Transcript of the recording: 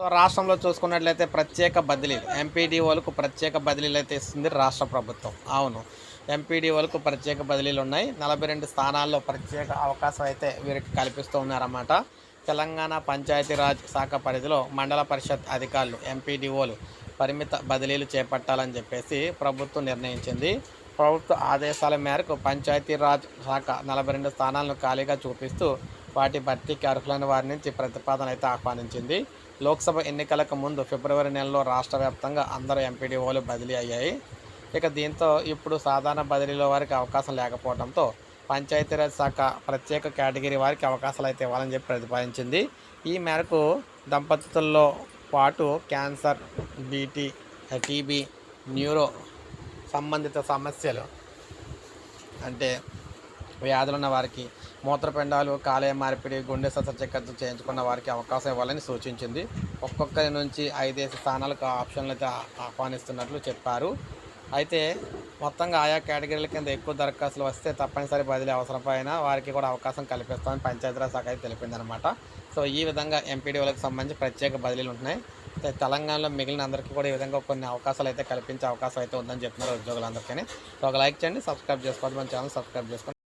So రాష్ట్రంలో చూసుకున్నట్లయితే ప్రత్యేక బదిలీలు. ఎంపీడీఓలకు ప్రత్యేక బదిలీలు అయితే ఇస్తుంది రాష్ట్ర ప్రభుత్వం. అవును. ఎంపీడీఓలకు ప్రత్యేక బదిలీలు ఉన్నాయి. నలభై రెండు స్థానాల్లో ప్రత్యేక అవకాశం అయితే వీరికి కల్పిస్తూ ఉన్నారన్నమాట. తెలంగాణ పంచాయతీరాజ్ శాఖ పరిధిలో మండల పరిషత్ అధికారులు ఎంపీడీఓలు పరిమిత బదిలీలు చేపట్టాలని చెప్పేసి ప్రభుత్వం నిర్ణయించింది. ప్రభుత్వ ఆదేశాల మేరకు పంచాయతీరాజ్ శాఖ నలభై రెండు స్థానాలను ఖాళీగా చూపిస్తూ వాటి భర్తీకి అర్హులైన వారి నుంచి ప్రతిపాదన అయితే ఆహ్వానించింది. లోక్సభ ఎన్నికలకు ముందు ఫిబ్రవరి నెలలో రాష్ట్ర వ్యాప్తంగా అందరూ ఎంపీడీఓలు బదిలీ అయ్యాయి. ఇక దీంతో ఇప్పుడు సాధారణ బదిలీలో వారికి అవకాశం లేకపోవడంతో పంచాయతీరాజ్ శాఖ ప్రత్యేక కేటగిరీ వారికి అవకాశాలు అయితే ఇవ్వాలని చెప్పి ప్రతిపాదించింది. ఈ మేరకు దంపతుల్లో పాటు క్యాన్సర్ బీటీ టీబీ న్యూరో సంబంధిత సమస్యలు అంటే వ్యాధులు ఉన్న వారికి మూత్రపిండాలు కాలేయ మార్పిడి గుండె శస్త్రచికిత్స చేయించుకున్న వారికి అవకాశం ఇవ్వాలని సూచించింది. ఒక్కొక్కరి నుంచి ఐదేసి స్థానాలకు ఆప్షన్లు అయితే ఆహ్వానిస్తున్నట్లు చెప్పారు. అయితే మొత్తంగా ఆయా కేటగిరీల కింద ఎక్కువ దరఖాస్తులు వస్తే తప్పనిసరి బదిలీ అవసరమైన వారికి కూడా అవకాశం కల్పిస్తామని పంచాయతీరాజ్ శాఖ అయితే తెలిపిందనమాట సో ఈ విధంగా ఎంపీడీఓలకు సంబంధించి ప్రత్యేక బదిలీలు ఉంటున్నాయి. తెలంగాణలో మిగిలిన అందరికీ కూడా ఈ విధంగా కొన్ని అవకాశాలు అయితే కల్పించే అవకాశం అయితే ఉందని చెప్తున్నారు ఉద్యోగులందరికీ. సో ఒక లైక్ చేయండి సబ్స్క్రైబ్ చేసుకోవద్దు మన ఛానల్ సబ్స్క్రైబ్ చేసుకోండి.